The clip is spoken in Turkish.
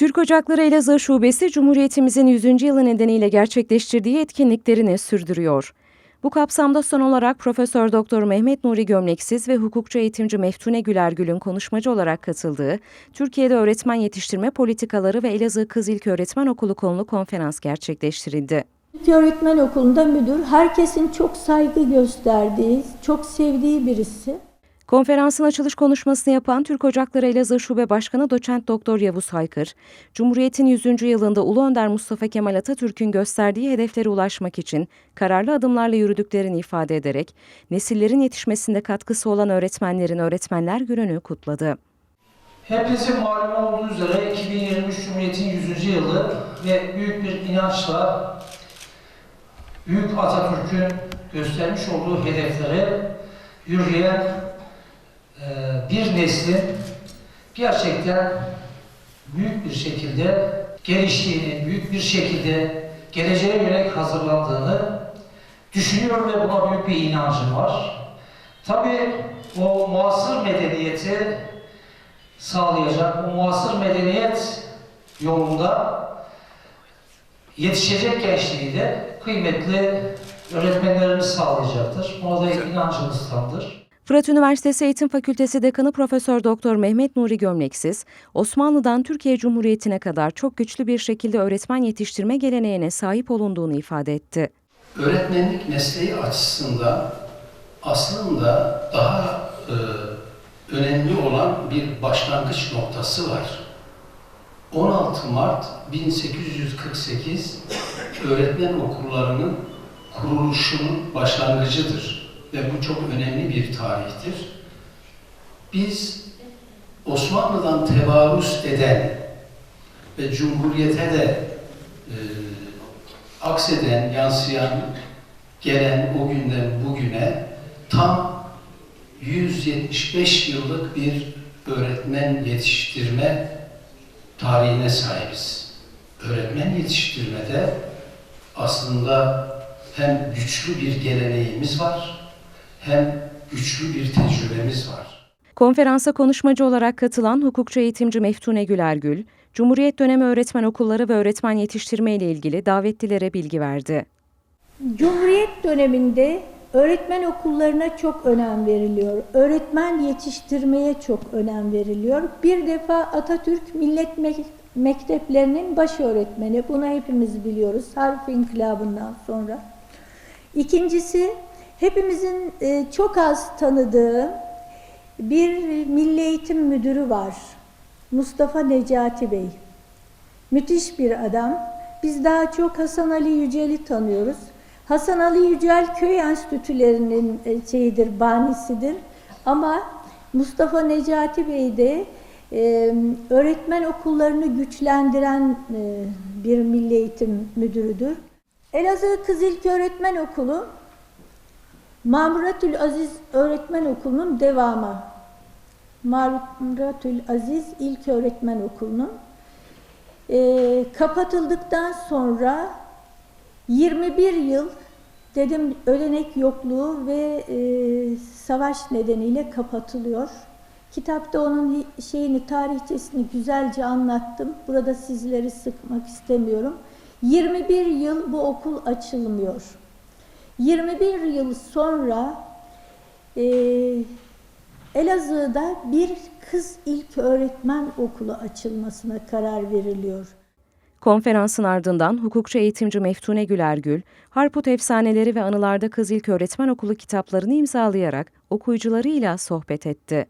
Türk Ocakları Elazığ Şubesi Cumhuriyetimizin 100. yılı nedeniyle gerçekleştirdiği etkinliklerini sürdürüyor. Bu kapsamda son olarak Profesör Doktor Mehmet Nuri Gömleksiz ve hukukçu eğitimci Meftune Gülergül'ün konuşmacı olarak katıldığı Türkiye'de öğretmen yetiştirme politikaları ve Elazığ Kız İlköğretmen Okulu konulu konferans gerçekleştirildi. Öğretmen okulunda müdür, herkesin çok saygı gösterdiği, çok sevdiği birisi. Konferansın açılış konuşmasını yapan Türk Ocakları Elazığ Şube Başkanı Doçent Doktor Yavuz Haykır, Cumhuriyet'in 100. yılında Ulu Önder Mustafa Kemal Atatürk'ün gösterdiği hedeflere ulaşmak için kararlı adımlarla yürüdüklerini ifade ederek, nesillerin yetişmesinde katkısı olan öğretmenlerin Öğretmenler Günü'nü kutladı. Hepinizin malum olduğu üzere 2023 Cumhuriyet'in 100. yılı ve büyük bir inançla Büyük Atatürk'ün göstermiş olduğu hedeflere yürüyen bir neslin gerçekten büyük bir şekilde geliştiğini, büyük bir şekilde geleceğe yönelik hazırlandığını düşünüyorum ve buna büyük bir inancım var. Tabii o muasır medeniyeti sağlayacak, bu muasır medeniyet yolunda yetişecek gençliği de kıymetli öğretmenlerimiz sağlayacaktır. Buna da inancımız tamdır. Fırat Üniversitesi Eğitim Fakültesi Dekanı Profesör Doktor Mehmet Nuri Gömleksiz, Osmanlı'dan Türkiye Cumhuriyeti'ne kadar çok güçlü bir şekilde öğretmen yetiştirme geleneğine sahip olunduğunu ifade etti. öğretmenlik mesleği açısından aslında daha e, önemli olan bir başlangıç noktası var. 16 Mart 1848 öğretmen okullarının kuruluşunun başlangıcıdır ve bu çok önemli bir tarihtir. Biz Osmanlı'dan tevarüs eden ve Cumhuriyete de e, akseden, yansıyan, gelen o günden bugüne tam 175 yıllık bir öğretmen yetiştirme tarihine sahibiz. Öğretmen yetiştirmede aslında hem güçlü bir geleneğimiz var, hem güçlü bir tecrübemiz var. Konferansa konuşmacı olarak katılan hukukçu eğitimci Meftune Gülergül, Cumhuriyet dönemi öğretmen okulları ve öğretmen yetiştirme ile ilgili davetlilere bilgi verdi. Cumhuriyet döneminde öğretmen okullarına çok önem veriliyor. Öğretmen yetiştirmeye çok önem veriliyor. Bir defa Atatürk Millet Mek- Mekteplerinin baş öğretmeni. Bunu hepimiz biliyoruz. Harf İnkılabı'ndan sonra. İkincisi hepimizin e, çok az tanıdığı bir milli eğitim müdürü var. Mustafa Necati Bey. Müthiş bir adam. Biz daha çok Hasan Ali Yücel'i tanıyoruz. Hasan Ali Yücel köy enstitülerinin e, şeyidir, banisidir. Ama Mustafa Necati Bey de e, öğretmen okullarını güçlendiren e, bir milli eğitim müdürüdür. Elazığ Kız İlköğretmen Okulu Mamratül Aziz Öğretmen Okulu'nun devamı. Mamratül Aziz İlköğretmen Okulu'nun e, kapatıldıktan sonra 21 yıl dedim ölenek yokluğu ve e, savaş nedeniyle kapatılıyor. Kitapta onun şeyini, tarihçesini güzelce anlattım. Burada sizleri sıkmak istemiyorum. 21 yıl bu okul açılmıyor. 21 yıl sonra e, Elazığ'da bir kız ilk öğretmen okulu açılmasına karar veriliyor. Konferansın ardından hukukçu eğitimci Meftune Gülergül, Harput Efsaneleri ve Anılarda Kız İlköğretmen Okulu kitaplarını imzalayarak okuyucularıyla sohbet etti.